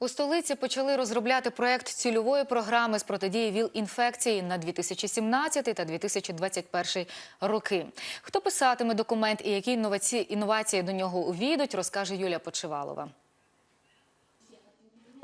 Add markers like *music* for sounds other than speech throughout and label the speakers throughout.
Speaker 1: У столиці почали розробляти проект цільової програми з протидії ВІЛ-інфекції на 2017 та 2021 роки. Хто писатиме документ і які інноваці- інновації до нього увійдуть, розкаже Юлія Почивалова.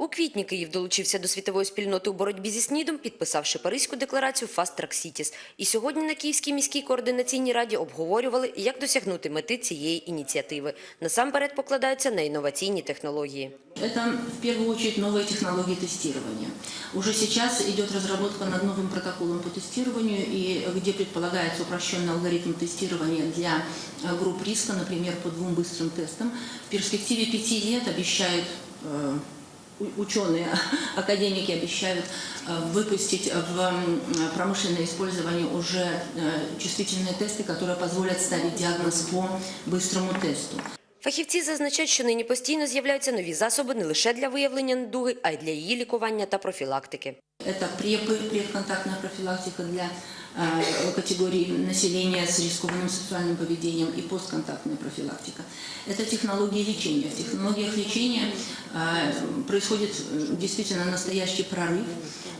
Speaker 2: У квітні Київ долучився до світової спільноти у боротьбі зі СНІДом, підписавши Паризьку декларацію Fast Track Cities. І сьогодні на Київській міській координаційній раді обговорювали, як досягнути мети цієї ініціативи. Насамперед покладаються на інноваційні технології.
Speaker 3: Это в первую очередь новые технологии тестирования. Уже сейчас идет разработка над новым протоколом по тестированию, и где предполагается упрощенный алгоритм тестирования для э, групп риска, например, по двум быстрым тестам. В перспективе пяти лет обещают э, у- ученые, *laughs* академики обещают э, выпустить в м, промышленное использование уже э, чувствительные тесты, которые позволят ставить диагноз по быстрому тесту.
Speaker 2: Фахівці зазначають, що нині постійно з'являються нові засоби не лише для виявлення недуги, а й для її лікування та профілактики.
Speaker 3: Это препы, предконтактная профилактика для э, категории населения с рискованным сексуальным поведением и постконтактная профилактика. Это технологии лечения. В технологиях лечения э, происходит э, действительно настоящий прорыв,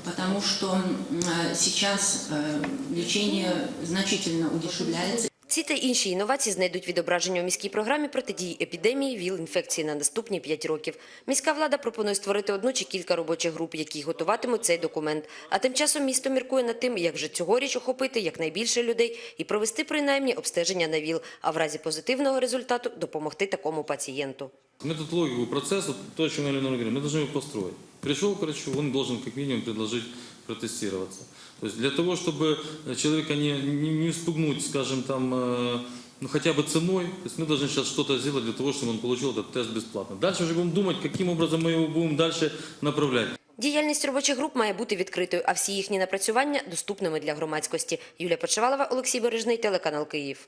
Speaker 3: потому что м, э, сейчас э, лечение значительно удешевляется.
Speaker 2: Ці та інші інновації знайдуть відображення у міській програмі протидії епідемії ВІЛ-інфекції на наступні 5 років. Міська влада пропонує створити одну чи кілька робочих груп, які готуватимуть цей документ. А тим часом місто міркує над тим, як вже цьогоріч охопити якнайбільше людей і провести принаймні обстеження на ВІЛ, а в разі позитивного результату допомогти такому пацієнту.
Speaker 4: Метод логику процесса, то, о чем я говорил, мы должны его построить. Пришел к врачу, он должен как минимум предложить протестироваться. То есть для того, чтобы человека не, не, не спугнуть, скажем, там, э, ну, хотя бы ценой, то есть мы должны сейчас что-то сделать для того, чтобы он получил этот тест бесплатно. Дальше уже будем думать, каким образом мы его будем дальше направлять.
Speaker 2: Діяльність робочих груп має бути відкритою, а всі їхні напрацювання доступними для громадськості. Юлія Почевалова, Олексій Бережний, телеканал Київ.